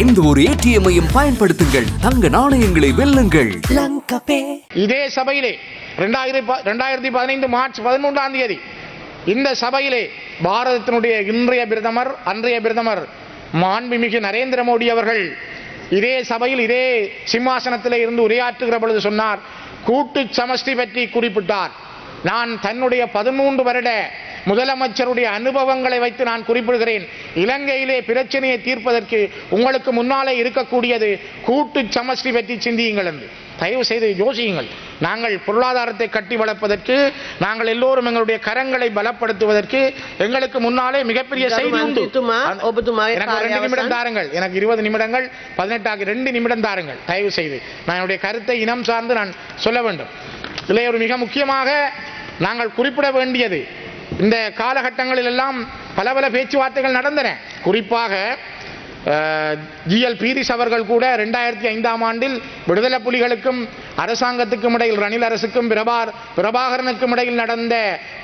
எந்த ஒரு ஏடிஎம்மையும் பயன்படுத்துங்கள். தங்க நாணயங்களை வெல்லுங்கள். இதே சபையிலே ரெண்டாயிரத்தி ரெண்டாயிரத்தி பதினைந்து மார்ச் பதிமூன்றாம் தேதி இந்த சபையிலே பாரதத்தினுடைய இன்றைய பிரதமர் அன்றைய பிரதமர் மாண்புமிகு நரேந்திர மோடி அவர்கள் இதே சபையில் இதே சிம்மாசனத்திலே இருந்து உரையாற்றுகிற பொழுது சொன்னார் கூட்டு சமஷ்டி பற்றி குறிப்பிட்டார். நான் தன்னுடைய பதிமூன்று வருட முதலமைச்சருடைய அனுபவங்களை வைத்து நான் குறிப்பிடுகிறேன். இலங்கையிலே பிரச்சனையை தீர்ப்பதற்கு உங்களுக்கு முன்னாலே இருக்கக்கூடியது கூட்டு சமஷ்டி பற்றி சிந்தியுங்கள் என்று. தயவு செய்து யோசியுங்கள். நாங்கள் பொருளாதாரத்தை கட்டி வளர்ப்பதற்கு நாங்கள் எல்லோரும் எங்களுடைய கரங்களை பலப்படுத்துவதற்கு எங்களுக்கு முன்னாலே மிகப்பெரிய செய்தி உண்டு. எனக்கு ரெண்டு நிமிடம். தாருங்கள். எனக்கு இருபது நிமிடங்கள் பதினெட்டாக ரெண்டு நிமிடம் தாருங்கள். தயவு செய்து. நான் என்னுடைய கருத்தை இனம் சார்ந்து நான் சொல்ல வேண்டும். இதிலே ஒரு மிக முக்கியமாக நாங்கள் குறிப்பிட வேண்டியது இந்த காலகட்டங்களில் எல்லாம் பல பல பேச்சுவார்த்தைகள் நடந்தன. குறிப்பாக ஜிஎல் பீரிஸ் அவர்கள் கூட ரெண்டாயிரத்தி ஐந்தாம் ஆண்டில் விடுதலை புலிகளுக்கும் அரசாங்கத்துக்கும் இடையில் ரணில் அரசுக்கும் பிரபார் பிரபாகரனுக்கும் இடையில் நடந்த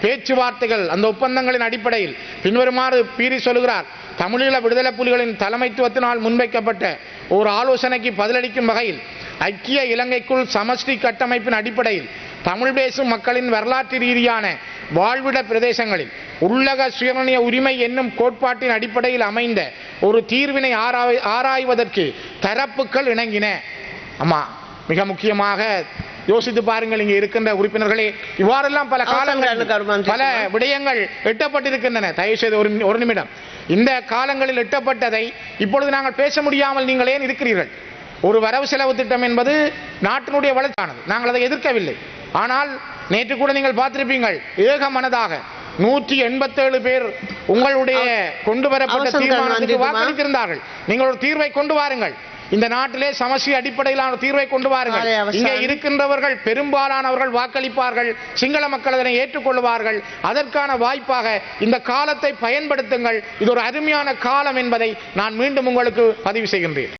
பேச்சுவார்த்தைகள் அந்த ஒப்பந்தங்களின் அடிப்படையில் பின்வருமாறு பீரிஸ் சொல்கிறார் தமிழீழ விடுதலை புலிகளின் தலைமைத்துவத்தினால் முன்வைக்கப்பட்ட ஒரு ஆலோசனைக்கு பதிலளிக்கும் வகையில் ஐக்கிய இலங்கைக்குள் சமஷ்டி கட்டமைப்பின் அடிப்படையில் தமிழ் பேசும் மக்களின் வரலாற்று ரீதியான வாழ்விட பிரதேசங்களில் உள்ளக சுயநிர்ணய உரிமை என்னும் கோட்பாட்டின் அடிப்படையில் அமைந்த ஒரு தீர்வினை ஆராய் ஆராய்வதற்கு தரப்புகள் இணங்கின. ஆமா மிக முக்கியமாக யோசித்து பாருங்கள் இங்கே இருக்கின்ற உறுப்பினர்களே இவ்வாறெல்லாம் பல காலங்கள் அவசரங்கள் கருமாந்திரி பல விடயங்கள் எட்டப்பட்டிருக்கின்றன. தயவு செய்து ஒரு ஒரு நிமிடம். இந்த காலங்களில் எட்டப்பட்டதை இப்பொழுது நாங்கள் பேச முடியாமல் நீங்கள் ஏன் இருக்கிறீர்கள்? ஒரு வரவு செலவு திட்டம் என்பது நாட்டினுடைய வளர்ச்சியானது. நாங்கள் அதை எதிர்க்கவில்லை. ஆனால் நேற்று கூட நீங்கள் பார்த்திருப்பீங்கள் ஏக மனதாக நூற்றி எண்பத்தேழு பேர் உங்களுடைய கொண்டு வரப்பட்ட தீர்மானத்துக்கு வாக்களித்திருந்தார்கள் நீங்கள் ஒரு தீர்வை கொண்டு வாருங்கள். இந்த நாட்டிலே சமஷ்டி அடிப்படையிலான தீர்வை கொண்டு வாருங்கள். இங்கே இருக்கின்றவர்கள் பெரும்பாலானவர்கள் வாக்களிப்பார்கள். சிங்கள மக்கள் அதனை ஏற்றுக்கொள்வார்கள் அதற்கான வாய்ப்பாக இந்த காலத்தை பயன்படுத்துங்கள். இது ஒரு அருமையான காலம் என்பதை நான் மீண்டும் உங்களுக்கு பதிவு செய்கின்றேன்.